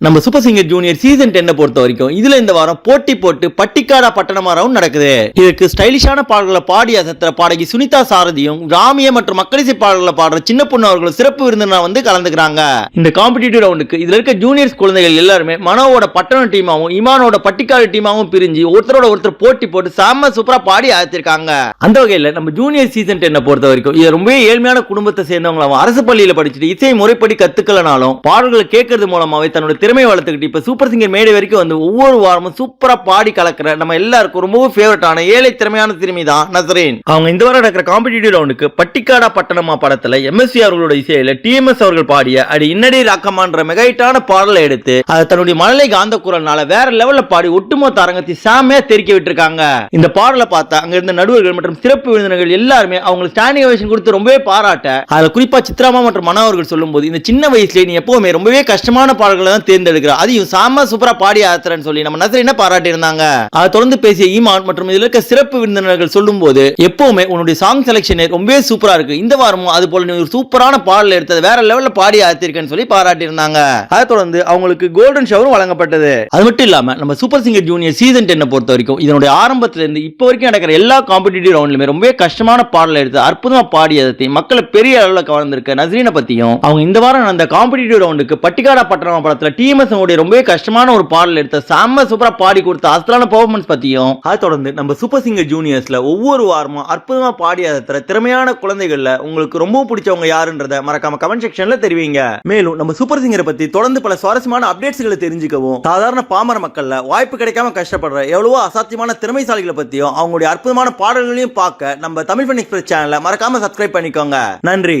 நம்ம super singer junior season டென்னை பொறுத்த வரைக்கும் இதுல இந்த வாரம் போட்டி போட்டு பட்டிக்காடா பட்டணமா ரவுண்ட் நடக்குது. இதுக்கு ஸ்டைலிஷான பாடல்களை பாடி அசத்துற பாடகி சுனிதா சாரதியும் ராமிய மற்றும் மக்களிசை பாடல்களை பாடுற சின்ன பொண்ணு அவர்களும் சிறப்பு விருந்தினர் வந்து கலந்துக்கிறாங்க. இந்த காம்படிட்டிவ் ரவுண்டுக்கு இதுல இருக்க ஜூனியர்ஸ் குழந்தைகள் எல்லாருமே மனோவோட பட்டணம் டீமாவும் இமானோட பட்டிக்காடு டீமாவும் பிரிஞ்சு ஒருத்தரோட ஒருத்தர் போட்டி போட்டு செம்ம சூப்பரா பாடி ஆத்திருக்காங்க அந்த வகையில நம்ம ஜூனியர் சீசன் டென்னை பொறுத்த வரைக்கும் இது ரொம்பவே ஏழ்மையான குடும்பத்தை சேர்ந்தவங்களாவும் அரசு பள்ளியில படிச்சுட்டு இசை முறைப்படி கத்துக்கலனாலும் பாடல்களை கேட்கறது மூலமாவே தன்னோட திறமையை வளர்த்துக்கிட்டு இப்ப சூப்பர் சிங்கர் மேடை வரைக்கும் வந்து ஒவ்வொரு வாரமும் சூப்பரா பாடி கலக்கிற நம்ம எல்லாருக்கும் ரொம்பவும் ஃபேவரட்டான ஏழை திறமையான திருமி தான் நசரேன். அவங்க இந்த வாரம் நடக்கிற காம்படிட்டிவ் ரவுண்டுக்கு பட்டிக்காடா பட்டணமா படத்துல எம்எஸ்சி அவர்களோட இசையில டிஎம்எஸ் அவர்கள் பாடிய அடி இன்னடி ராக்கமான்ற மெகைட்டான பாடலை எடுத்து அதை தன்னுடைய மழலை காந்த குரல்னால வேற லெவல்ல பாடி ஒட்டுமொத்த அரங்கத்தை சாமையா தெரிக்க விட்டுருக்காங்க. இந்த பாடலை பார்த்தா அங்க இருந்த நடுவர்கள் மற்றும் சிறப்பு விருந்தினர்கள் எல்லாருமே அவங்களுக்கு ஸ்டாண்டிங் ஓவேஷன் கொடுத்து ரொம்பவே பாராட்ட அதுல குறிப்பா சித்ராமா மற்றும் மனா அவர்கள் சொல்லும்போது இந்த சின்ன வயசுலேயே நீ எப்பவுமே ரொம்பவே கஷ்டமான பாடல்களை தான் தேர்ந்தெடுக்கிறார். அதையும் சாம சூப்பரா பாடி ஆத்துறன்னு சொல்லி நம்ம நசர் என்ன பாராட்டி இருந்தாங்க அதை தொடர்ந்து பேசிய ஈமான் மற்றும் இதுல இருக்க சிறப்பு விருந்தினர்கள் சொல்லும் போது எப்பவுமே உன்னுடைய சாங் செலெக்ஷன் ரொம்பவே சூப்பரா இருக்கு. இந்த வாரமும் அது போல நீ ஒரு சூப்பரான பாடல் எடுத்தது வேற லெவல்ல பாடி ஆத்திருக்கேன்னு சொல்லி பாராட்டி இருந்தாங்க அதை தொடர்ந்து அவங்களுக்கு கோல்டன் ஷவரும் வழங்கப்பட்டது. அது மட்டும் இல்லாம நம்ம சூப்பர் சிங்கர் ஜூனியர் சீசன் டென்னை பொறுத்த வரைக்கும் இதனுடைய ஆரம்பத்துல இருந்து இப்போ வரைக்கும் நடக்கிற எல்லா காம்படிட்டிவ் ரவுண்ட்லுமே ரொம்பவே கஷ்டமான பாடல் எடுத்து அற்புதமா பாடியதை மக்களை பெரிய அளவில் கவர்ந்திருக்க நசரீனை பத்தியும் அவங்க இந்த வாரம் அந்த காம்படிட்டிவ் ரவுண்டுக்கு பட்டிக்காடா பட்டணம் படத்துல டி உடைய ரொம்பவே கஷ்டமான ஒரு பாடல் எடுத்த செம்ம சூப்பரா பாடி கொடுத்த அசலான பெர்ஃபார்மன்ஸ் பத்தியும். அதை தொடர்ந்து நம்ம சூப்பர் சிங்கர் ஜூனியர்ஸ்ல ஒவ்வொரு வாரமும் அற்புதமா பாடி அதை திறமையான குழந்தைகள்ல உங்களுக்கு ரொம்ப பிடிச்சவங்க யாருன்றத மறக்காம கமெண்ட் செக்ஷன்ல தெரிவிங்க. மேலும் நம்ம சூப்பர் சிங்கரை பத்தி தொடர்ந்து பல சுவாரஸ்யமான அப்டேட்ஸ்களை தெரிஞ்சுக்கவும் சாதாரண பாமர மக்கள்ல வாய்ப்பு கிடைக்காம கஷ்டப்படுற எவ்வளவோ அசாத்தியமான திறமைசாலிகளை பத்தியும் அவங்களுடைய அற்புதமான பாடல்களையும் பார்க்க நம்ம தமிழ் ஃபன் எக்ஸ்பிரஸ் சேனலை மறக்காம சப்ஸ்கிரைப் பண்ணிக்கோங்க. நன்றி.